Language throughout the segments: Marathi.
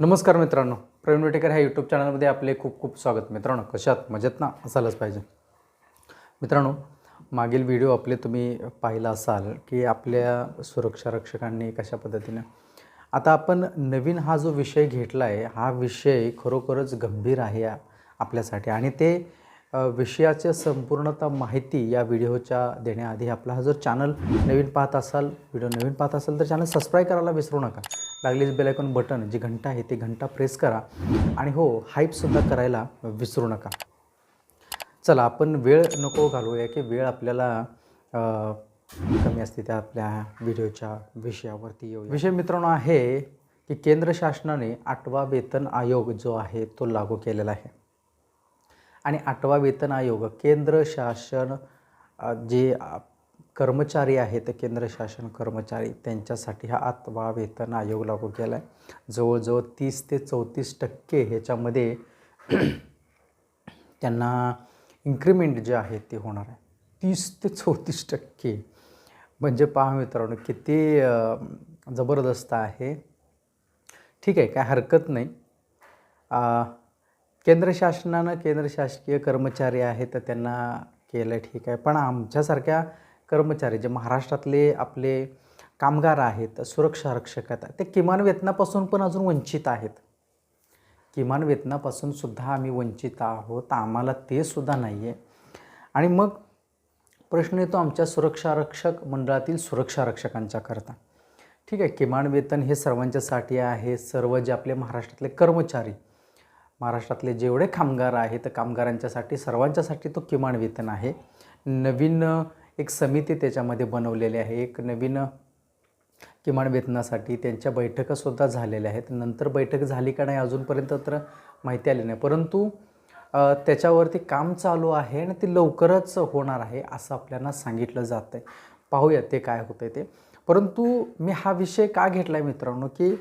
नमस्कार मित्रांनो. प्रवीण वेटेकर ह्या यूट्यूब चॅनलमध्ये आपले खूप खूप स्वागत. मित्रांनो कशात मजेत ना? असायलाच पाहिजे. मित्रांनो मागील व्हिडिओ आपले तुम्ही पाहिला असाल की आपल्या सुरक्षा रक्षकांनी कशा पद्धतीनं आता आपण नवीन हा जो विषय घेतला आहे हा विषय खरोखरच गंभीर आहे आपल्यासाठी. आणि ते विषयाच्या संपूर्णतः माहिती या व्हिडिओच्या देण्याआधी आपला हा जर चॅनल नवीन पाहत असाल व्हिडिओ नवीन पाहत असाल तर चॅनल सबस्क्राईब करायला विसरू नका. लागलीच बेलायकॉन बटन जी घंटा आहे ती घंटा प्रेस करा आणि हो हाईपसुद्धा करायला विसरू नका. चला आपण वेळ नको घालूया की वेळ आपल्याला कमी असते त्या आपल्या व्हिडिओच्या विषयावरती येऊ विषय मित्रांनो आहे की केंद्र शासनाने आठवा वेतन आयोग जो आहे तो लागू केलेला आहे. आणि आठवा वेतन आयोग. केंद्र शासन जे कर्मचारी आहेत केंद्र शासन कर्मचारी त्यांच्यासाठी हा आठवा वेतन आयोग लागू केला आहे जवळजवळ तीस ते चौतीस टक्के ह्याच्यामध्ये त्यांना इन्क्रिमेंट जे आहे ते होणार आहे. तीस ते चौतीस टक्के. म्हणजे पहा मित्रांनो किती जबरदस्त आहे. ठीक आहे काय हरकत नाही. केंद्र शासनानं केंद्र शासकीय कर्मचारी आहेत तर त्यांना केलं ठीक आहे. पण आमच्यासारख्या कर्मचारी जे महाराष्ट्रातले आपले कामगार आहेत सुरक्षा रक्षक आहेत ते किमान वेतनापासून पण अजून वंचित आहेत. किमान वेतनापासून सुद्धा आम्ही वंचित आहोत आम्हाला ते सुद्धा नाही आहे आणि मग प्रश्न येतो आमच्या सुरक्षा रक्षक मंडळातील सुरक्षा रक्षकांच्या करता. ठीक आहे किमान वेतन हे सर्वांच्यासाठी आहे सर्व जे आपले महाराष्ट्रातले कर्मचारी महाराष्ट्रातले जेवढे कामगार आहेत तर कामगारांच्यासाठी सर्वांच्यासाठी तो किमान वेतन आहे. नवीन एक समिती त्याच्यामध्ये बनवलेली आहे. एक नवीन किमान वेतनासाठी त्यांच्या बैठकासुद्धा झालेल्या आहेत. नंतर बैठक झाली का नाही अजूनपर्यंत तर माहिती आली नाही. परंतु त्याच्यावरती काम चालू आहे आणि ते लवकरच होणार आहे असं आपल्याला सांगितलं जातं आहे पाहूया ते काय होतं आहे ते. परंतु मी हा विषय का घेतला आहे मित्रांनो की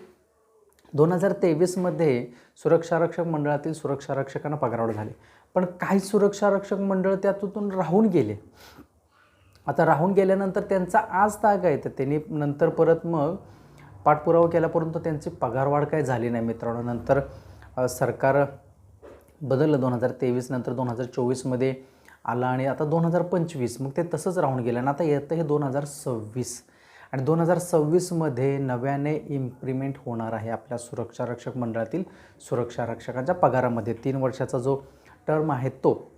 दोन हजार तेवीसमध्ये सुरक्षारक्षक मंडळातील सुरक्षारक्षकांना पगारवाढ झाली. पण काही सुरक्षारक्षक मंडळ त्यातून राहून गेले. आता राहून गेल्यानंतर त्यांचा आज ताग आहे. तर त्यांनी नंतर परत मग पाठपुरावा केला परंतु त्यांची पगारवाढ काय झाली नाही मित्रांनो. नंतर सरकार बदललं दोन हजार तेवीस नंतर दोन हजार चोवीसमध्ये आला आणि आता दोन हजार पंचवीस मग ते तसंच राहून गेलं आणि आता येतं हे दोन हजार सव्वीस. आणि दोन हजार सव्वीसमध्ये नव्याने इम्प्लिमेंट होणार आहे आपल्या सुरक्षा रक्षक मंडळातील सुरक्षा रक्षकांच्या पगारामध्ये. तीन वर्षाचा जो टर्म आहे तो.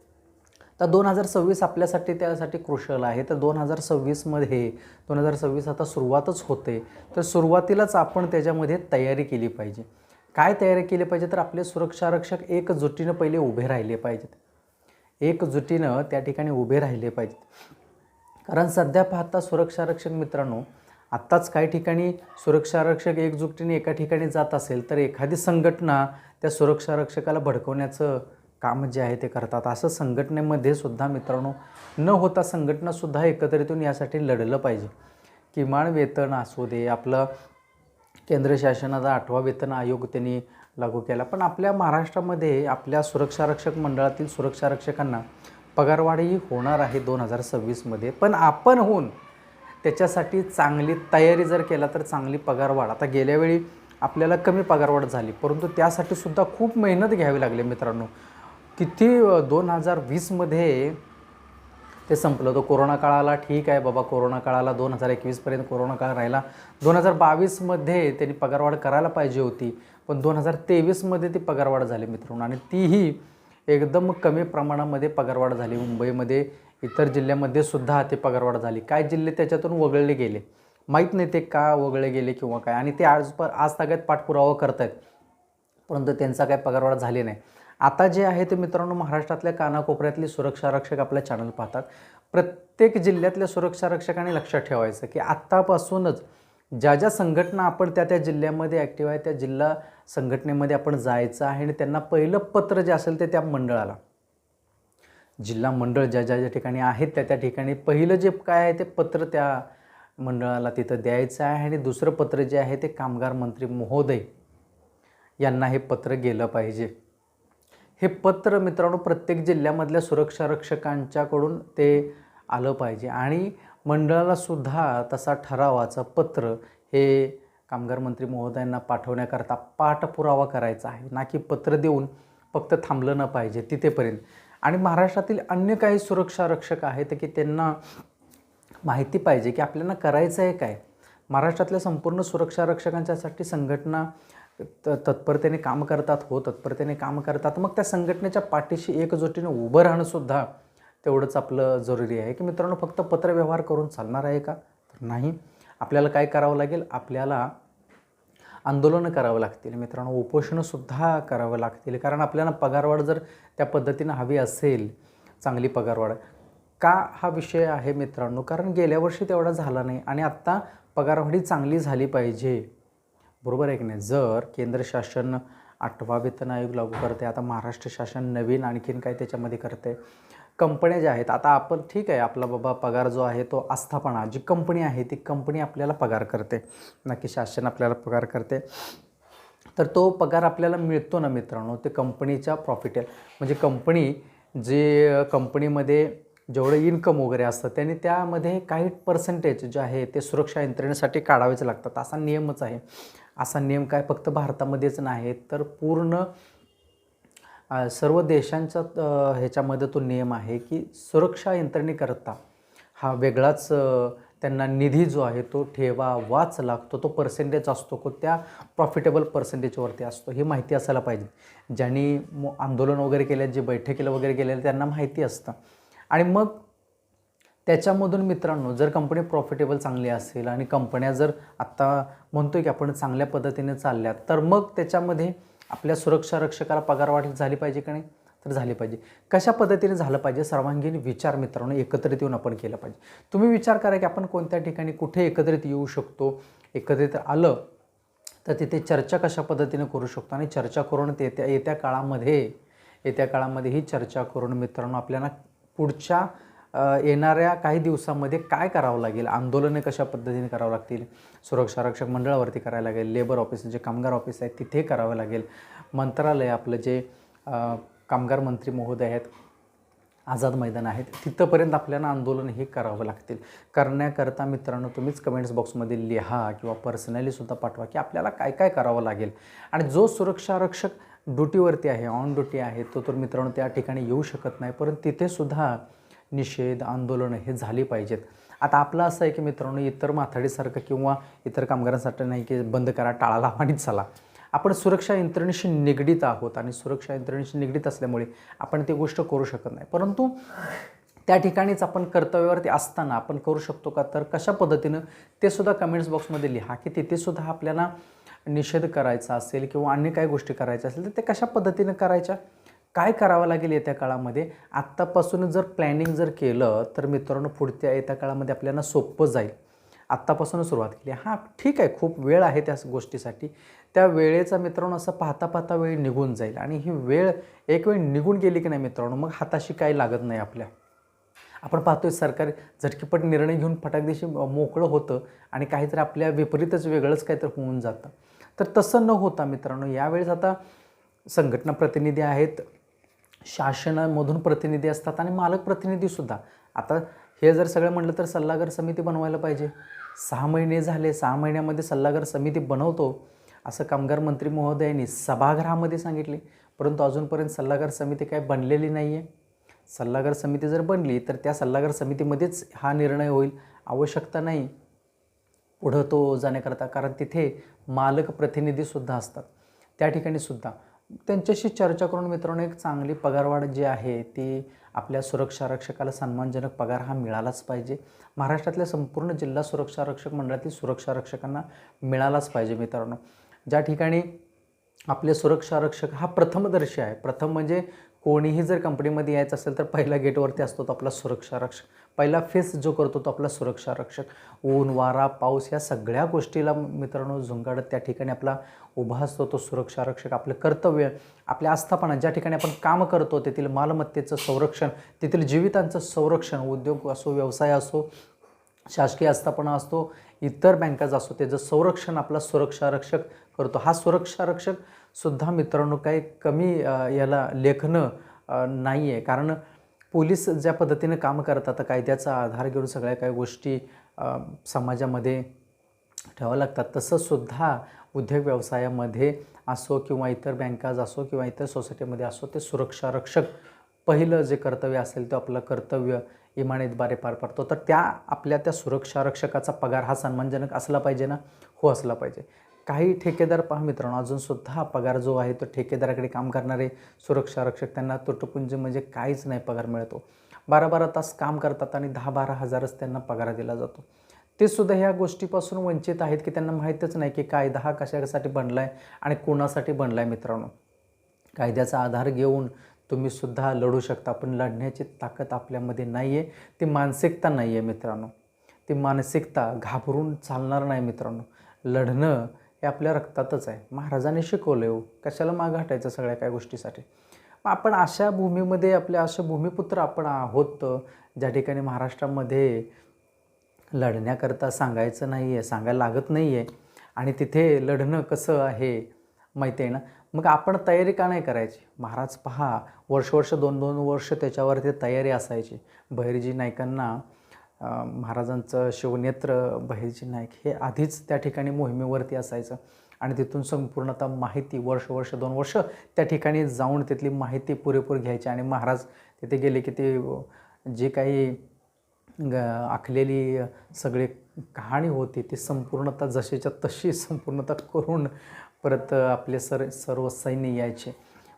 तर दोन हजार सव्वीस आपल्यासाठी त्यासाठी क्रुशल आहे. तर दोन हजार सव्वीसमध्ये दोन हजार सव्वीस आता सुरुवातच होते. तर सुरुवातीलाच आपण त्याच्यामध्ये तयारी केली पाहिजे. काय तयारी केली पाहिजे? तर आपले सुरक्षारक्षक एकजुटीनं पहिले उभे राहिले पाहिजेत. एकजुटीनं त्या ठिकाणी उभे राहिले पाहिजेत. कारण सध्या पाहता सुरक्षारक्षक मित्रांनो आत्ताच काही ठिकाणी सुरक्षारक्षक एकजुटीने एका ठिकाणी जात असेल तर एखादी संघटना त्या सुरक्षारक्षकाला भडकवण्याचं काम जे आहे ते करतात. असं संघटनेमध्ये सुद्धा मित्रांनो न होता संघटनासुद्धा एकत्रित येऊन यासाठी लढलं पाहिजे. किमान वेतन असू दे आपलं केंद्र शासनाचा आठवा वेतन आयोग त्यांनी लागू केला. पण आपल्या महाराष्ट्रामध्ये आपल्या सुरक्षारक्षक मंडळातील सुरक्षारक्षकांना पगारवाढही होणार आहे दोन हजार सव्वीसमध्ये. पण आपण होऊन त्याच्यासाठी चांगली तयारी जर केला तर चांगली पगारवाढ आता गेल्यावेळी आपल्याला कमी पगारवाढ झाली परंतु त्यासाठी सुद्धा खूप मेहनत घ्यावी लागली मित्रांनो. किती दोन हजार वीसमध्ये ते संपलं तो कोरोना काळाला ठीक आहे बाबा कोरोना काळाला दोन हजार एकवीसपर्यंत कोरोना काळ राहिला. दोन हजार बावीसमध्ये त्यांनी पगारवाढ करायला पाहिजे होती पण दोन हजार तेवीसमध्ये ती पगारवाढ झाली मित्रांनो. आणि तीही एकदम कमी प्रमाणामध्ये पगारवाढ झाली मुंबईमध्ये. इतर जिल्ह्यामध्ये सुद्धा ते पगारवाढ झाली. काय जिल्हे त्याच्यातून वगळले गेले? माहीत नाही ते का वगळले गेले किंवा काय? आणि ते आज प आज तागात पाठपुरावा करत आहेत परंतु त्यांचा काय पगारवाढ झाली नाही. आता जे आहे ते मित्रांनो महाराष्ट्रातल्या कानाकोपऱ्यातले सुरक्षा रक्षक आपल्या चॅनल पाहतात. प्रत्येक जिल्ह्यातल्या सुरक्षा रक्षकांनी लक्षात ठेवायचं की आत्तापासूनच ज्या ज्या संघटना आपण त्या त्या जिल्ह्यामध्ये ॲक्टिव्ह आहे त्या जिल्हा संघटनेमध्ये आपण जायचं आहे आणि त्यांना पहिलं पत्र जे असेल ते त्या मंडळाला. जिल्हा मंडळ ज्या ज्या ज्या ठिकाणी आहेत त्या त्या ठिकाणी पहिलं जे काय आहे ते पत्र त्या मंडळाला तिथं द्यायचं आहे आणि दुसरं पत्र जे आहे ते कामगार मंत्री महोदय यांना हे पत्र गेलं पाहिजे. हे पत्र मित्रांनो प्रत्येक जिल्ह्यामधल्या सुरक्षा रक्षकांच्याकडून ते आलं पाहिजे आणि मंडळाला सुद्धा तसा ठरावाचं पत्र हे कामगार मंत्री महोदयांना पाठवण्याकरता पाठपुरावा करायचा आहे. ना की पत्र देऊन फक्त थांबलं न पाहिजे तिथेपर्यंत. आणि महाराष्ट्रातील अन्य काही सुरक्षा रक्षक आहेत की त्यांना माहिती पाहिजे की आपल्याला करायचं आहे काय? महाराष्ट्रातल्या संपूर्ण सुरक्षा रक्षकांच्यासाठी संघटना त तत्परतेने काम करतात हो तत्परतेने काम करतात. मग त्या संघटनेच्या पाठीशी एकजुटीने उभं राहणंसुद्धा तेवढंच आपलं जरुरी आहे. की मित्रांनो फक्त पत्रव्यवहार करून चालणार आहे का? तर नाही. आपल्याला काय करावं लागेल? आपल्याला आंदोलनं करावं लागतील. मित्रांनो उपोषणंसुद्धा करावं लागतील. कारण आपल्याला पगारवाढ जर त्या पद्धतीनं हवी असेल चांगली पगारवाढ का हा विषय आहे मित्रांनो? कारण गेल्या वर्षी तेवढा झाला नाही आणि आत्ता पगारवाढी चांगली झाली पाहिजे. बरोबर आहे की नाही? जर केंद्र शासन आठवा वेतन आयोग लागू करते आता महाराष्ट्र शासन नवीन आणखीन काय त्याच्यामध्ये करते कंपन्या ज्या आहेत आता आपण ठीक आहे आपला बाबा पगार जो आहे तो आस्थापना जी कंपनी आहे ती कंपनी आपल्याला पगार करते. नक्की शासन आपल्याला पगार करते. तर तो पगार आपल्याला मिळतो ना मित्रांनो ते कंपनीच्या प्रॉफिट म्हणजे कंपनी जे कंपनीमध्ये जेवढं इन्कम वगैरे असतं त्याने त्यामध्ये काही पर्सेंटेज जे आहे ते सुरक्षा यंत्रणेसाठी काढावेच लागतात. असा नियमच आहे. असा नियम काय फक्त भारतामध्येच नाही तर पूर्ण सर्व देशांच्या ह्याच्यामध्ये तो नियम आहे की सुरक्षा यंत्रणेकरता हा वेगळाच त्यांना निधी जो आहे तो ठेवा वाच लागतो तो पर्सेंटेज असतो को त्या प्रॉफिटेबल पर्सेंटेजवरती असतो. ही माहिती असायला पाहिजे. ज्यांनी आंदोलन वगैरे केले जे बैठकीला वगैरे केलेलं त्यांना माहिती असतं. आणि मग त्याच्यामधून मित्रांनो जर कंपनी प्रॉफिटेबल चांगली असेल आणि कंपन्या जर आत्ता म्हणतो की आपण चांगल्या पद्धतीने चालल्या तर मग त्याच्यामध्ये आपल्या सुरक्षा रक्षकाला पगारवाढ झाली पाहिजे का नाही? तर झाली पाहिजे. कशा पद्धतीने झालं पाहिजे? सर्वांगीण विचार मित्रांनो एकत्रित येऊन आपण केला पाहिजे. तुम्ही विचार करा की आपण कोणत्या ठिकाणी कुठे एकत्रित येऊ शकतो? एकत्रित आलं तर तिथे चर्चा कशा पद्धतीने करू शकतो? आणि चर्चा करून ते येत्या येत्या काळामध्ये येत्या काळामध्ये ही चर्चा करून मित्रांनो आपल्याला पुढच्या येणाऱ्या काही दिवसामध्ये काय करावं लागेल? आंदोलने कशा पद्धतीने करावं लागतील? सुरक्षा रक्षक मंडळावरती करायला लागेल. लेबर ऑफिस जे कामगार ऑफिस आहेत तिथे करावं लागेल. मंत्रालय आपलं जे कामगार मंत्री महोदय आहेत आझाद मैदान आहेत तिथंपर्यंत आपल्याला आंदोलन हे करावं लागतील. करण्याकरता मित्रांनो तुम्हीच कमेंट्स बॉक्समध्ये लिहा किंवा पर्सनलीसुद्धा पाठवा की आपल्याला काय काय करावं लागेल. आणि जो सुरक्षा रक्षक ड्युटीवरती आहे ऑन ड्युटी आहे तो तर मित्रांनो त्या ठिकाणी येऊ शकत नाही. परंतु तिथेसुद्धा निषेध आंदोलनं हे झाली पाहिजेत. आता आपलं असं आहे की मित्रांनो इतर माथाडीसारखं किंवा इतर कामगारांसाठी नाही की बंद करा टाळा लावा आणि चला. आपण सुरक्षा यंत्रणेशी निगडीत आहोत आणि सुरक्षा यंत्रणेशी निगडीत असल्यामुळे आपण ती गोष्ट करू शकत नाही. परंतु त्या ठिकाणीच आपण कर्तव्यावरती असताना आपण करू शकतो का? तर कशा पद्धतीनं ते सुद्धा कमेंट्स बॉक्समध्ये लिहा की तिथेसुद्धा आपल्याला निषेध करायचा असेल किंवा अन्य काही गोष्टी करायच्या असेल तर ते कशा पद्धतीनं करायच्या? काय करावं लागेल येत्या काळामध्ये? आत्तापासून जर प्लॅनिंग जर केलं तर मित्रांनो पुढच्या येत्या काळामध्ये आपल्याला सोपं जाईल. आत्तापासून सुरुवात केली. हां ठीक आहे. खूप वेळ आहे त्या गोष्टीसाठी. त्या वेळेचा मित्रांनो असं पाहता पाहता वेळ निघून जाईल. आणि ही वेळ एक वेळ निघून गेली की नाही मित्रांनो मग हाताशी काही लागत नाही आपल्या. आपण पाहतोय सरकार झटकीपट निर्णय घेऊन फटाकदेशी मोकळं होतं आणि काहीतरी आपल्या विपरीतच वेगळंच काहीतरी होऊन जातं. तर तसं न होता मित्रांनो यावेळेस आता संघटना प्रतिनिधी आहेत. शासनामधून प्रतिनिधी असतात आणि मालक प्रतिनिधीसुद्धा आता हे जर सगळं म्हटलं तर सल्लागार समिती बनवायला पाहिजे. सहा महिने झाले सहा महिन्यामध्ये सल्लागार समिती बनवतो असं कामगार मंत्री महोदयांनी सभागृहामध्ये सांगितले. परंतु अजूनपर्यंत सल्लागार समिती काय बनलेली नाही आहे सल्लागार समिती जर बनली तर त्या सल्लागार समितीमध्येच हा निर्णय होईल. आवश्यकता नाही. पुढं तो जाण्याकरता कारण तिथे मालक प्रतिनिधीसुद्धा असतात. त्या ठिकाणी सुद्धा त्यांच्याशी चर्चा करून मित्रांनो एक चांगली पगारवाढ जी आहे ती आपल्या सुरक्षा रक्षकाला सन्मानजनक पगार हा मिळालाच पाहिजे. महाराष्ट्रातल्या संपूर्ण जिल्हा सुरक्षा रक्षक मंडळातील सुरक्षा रक्षकांना मिळालाच पाहिजे मित्रांनो. ज्या ठिकाणी आपले सुरक्षा रक्षक हा प्रथमदर्शी आहे. प्रथम म्हणजे कोणीही जर कंपनीमध्ये यायचं असेल तर पहिल्या गेटवरती असतो तो आपला सुरक्षा रक्षक. पहिला फेस जो करतो तो आपला सुरक्षा रक्षक. ऊन वारा पाऊस या सगळ्या गोष्टीला मित्रांनो झुंगाडत त्या ठिकाणी आपला उभा असतो. तो सुरक्षा रक्षक आपलं कर्तव्य आपल्या आस्थापना ज्या ठिकाणी आपण काम करतो तेथील मालमत्तेचं संरक्षण तेथील जीवितांचं संरक्षण उद्योग असो व्यवसाय असो शासकीय आस्थापना असतो इतर बँकाचा असतो त्याचं संरक्षण आपला सुरक्षा रक्षक करतो. हा सुरक्षा रक्षक सुद्धा मित्रांनो काही कमी याला लेखनं नाही आहे कारण पोलीस ज्या पद्धतीने काम करतात कायद्याचा आधार घेऊन सगळ्या काही गोष्टी समाजामध्ये ठेवावं लागतात तसंसुद्धा उद्योग व्यवसायामध्ये असो किंवा इतर बँकाज असो किंवा इतर सोसायटीमध्ये असो ते सुरक्षा रक्षक पहिलं जे कर्तव्य असेल ते आपलं कर्तव्य इमानीतबारे पार पाडतो. तर त्या आपल्या त्या सुरक्षा रक्षकाचा पगार हा सन्मानजनक असला पाहिजे ना? हो असला पाहिजे. काही ठेकेदार पहा मित्रांनो अजूनसुद्धा पगार जो आहे तो ठेकेदाराकडे काम करणारे सुरक्षा रक्षक त्यांना तुटपुंज म्हणजे काहीच नाही पगार मिळतो. बारा बारा तास काम करतात आणि दहा बारा हजारच त्यांना पगार दिला जातो. ते सुद्धा ह्या गोष्टीपासून वंचित आहेत की त्यांना माहीतच नाही की कायदा हा कशासाठी बनला आहे आणि कोणासाठी बनला आहे मित्रांनो. कायद्याचा आधार घेऊन तुम्ही सुद्धा लढू शकता पण लढण्याची ताकद आपल्यामध्ये नाही आहे ती मानसिकता नाही आहे मित्रांनो. ती मानसिकता घाबरून चालणार नाही मित्रांनो. लढणं हे आपल्या रक्तातच आहे. महाराजांनी शिकवलं हो. कशाला माग हटायचं सगळ्या काय गोष्टीसाठी? मग आपण अशा भूमीमध्ये आपल्या असे भूमिपुत्र आपण आहोत ज्या ठिकाणी महाराष्ट्रामध्ये लढण्याकरता सांगायचं नाही आहे सांगायला लागत नाही आहे आणि तिथे लढणं कसं आहे माहिती आहे ना? मग आपण तयारी का नाही करायची? महाराज पहा वर्ष वर्ष दोन दोन वर्ष त्याच्यावरती तयारी असायची. बहिर्जी नायकांना महाराजांचं शिवनेत्र बहिर्जी नाईक हे आधीच त्या ठिकाणी मोहिमेवरती असायचं. आणि तिथून संपूर्णतः माहिती वर्ष वर्ष दोन वर्ष त्या ठिकाणी जाऊन तिथली माहिती पुरेपूर घ्यायची. आणि महाराज तिथे गेले की ते जे काही ग आखलेली सगळी कहाणी होती ती संपूर्णतः जशीच्या तशी संपूर्णतः करून परत आपले सर सर्व सैन्य यायचे.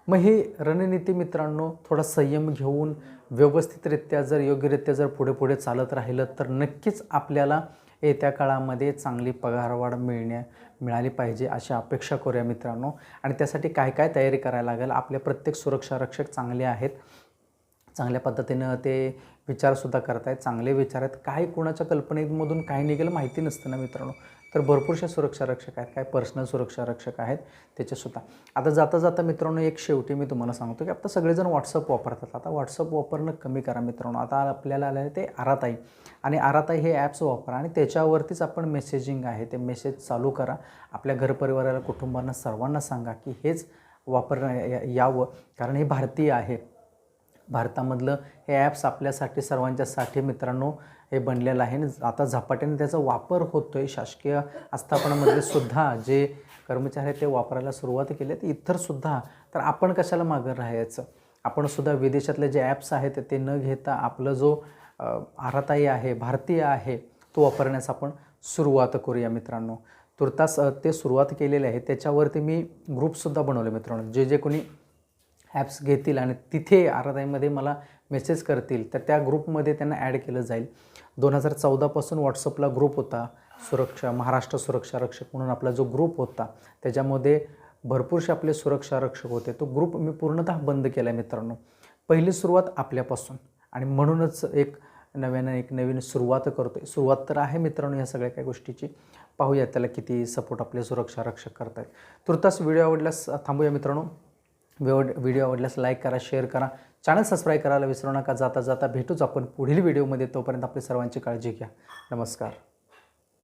मग ही रणनीती मित्रांनो थोडा संयम घेऊन व्यवस्थितरित्या जर योग्यरित्या जर पुढे पुढे चालत राहिलं तर नक्कीच आपल्याला येत्या काळामध्ये चांगली पगारवाढ मिळण्या मिळाली पाहिजे अशी अपेक्षा करूया मित्रांनो. आणि त्यासाठी काय काय तयारी करायला लागेल? आपले प्रत्येक सुरक्षा रक्षक चांगले आहेत. चांगल्या पद्धतीनं ते विचारसुद्धा करतायत. चांगले विचार आहेत. काय कोणाच्या कल्पनेमधून काय निघेल माहिती नसतं ना मित्रांनो. तर भरपूरशा सुरक्षा रक्षक आहेत काय पर्सनल सुरक्षा रक्षक आहेत त्याच्यासुद्धा आता जाता जाता मित्रांनो एक शेवटी मी तुम्हाला सांगतो की आता सगळेजण व्हॉट्सअप वापरतात. आता व्हॉट्सअप वापरणं कमी करा मित्रांनो. आता आपल्याला आलं आहे ते आराताई. आणि आराताई हे ॲप्स वापरा आणि त्याच्यावरतीच आपण मेसेजिंग आहे ते मेसेज चालू करा. आपल्या घरपरिवाराला कुटुंबांना सर्वांना सांगा की हेच वापरणं यावं. कारण हे भारतीय आहे. भारतामधलं हे ॲप्स आपल्यासाठी सर्वांच्यासाठी मित्रांनो हे बनलेलं आहे. आता झपाट्याने त्याचा वापर होतो आहे शासकीय आस्थापनामध्ये सुद्धा जे कर्मचारी आहेत ते वापरायला सुरुवात केली तर इतरसुद्धा तर आपण कशाला मागं राहायचं? आपण सुद्धा विदेशातले जे ॲप्स आहेत ते न घेता आपलं जो आराताई आहे भारतीय आहे तो वापरण्यास आपण सुरुवात करूया मित्रांनो. तुर्तास ते सुरुवात केलेले आहे. त्याच्यावरती मी ग्रुपसुद्धा बनवले मित्रांनो. जे जे कोणी ॲप्स घेतील आणि तिथे आराताईमध्ये मला मेसेज करतील तर त्या ग्रुपमध्ये त्यांना ॲड केलं जाईल. दोन हजार चौदापासून व्हॉट्सअपला ग्रुप होता. सुरक्षा महाराष्ट्र सुरक्षा रक्षक म्हणून आपला जो ग्रुप होता त्याच्यामध्ये भरपूरसे आपले सुरक्षा रक्षक होते. तो ग्रुप मी पूर्णतः बंद केला आहे मित्रांनो. पहिली सुरुवात आपल्यापासून. आणि म्हणूनच एक नव्यानं एक नवीन सुरुवात करतो आहे सुरुवात तर आहे मित्रांनो या सगळ्या काही गोष्टीची. पाहूया त्याला किती सपोर्ट आपले सुरक्षा रक्षक करत आहेत तुर्तास व्हिडिओ आवडल्यास थांबूया मित्रांनो. व्हिडिओ आवडल्यास लाईक करा शेअर करा. चॅनल सबस्क्राईब करायला विसरू नका. जाता जाता भेटूच आपण पुढील व्हिडिओमध्ये तोपर्यंत आपली सर्वांची काळजी घ्या. नमस्कार.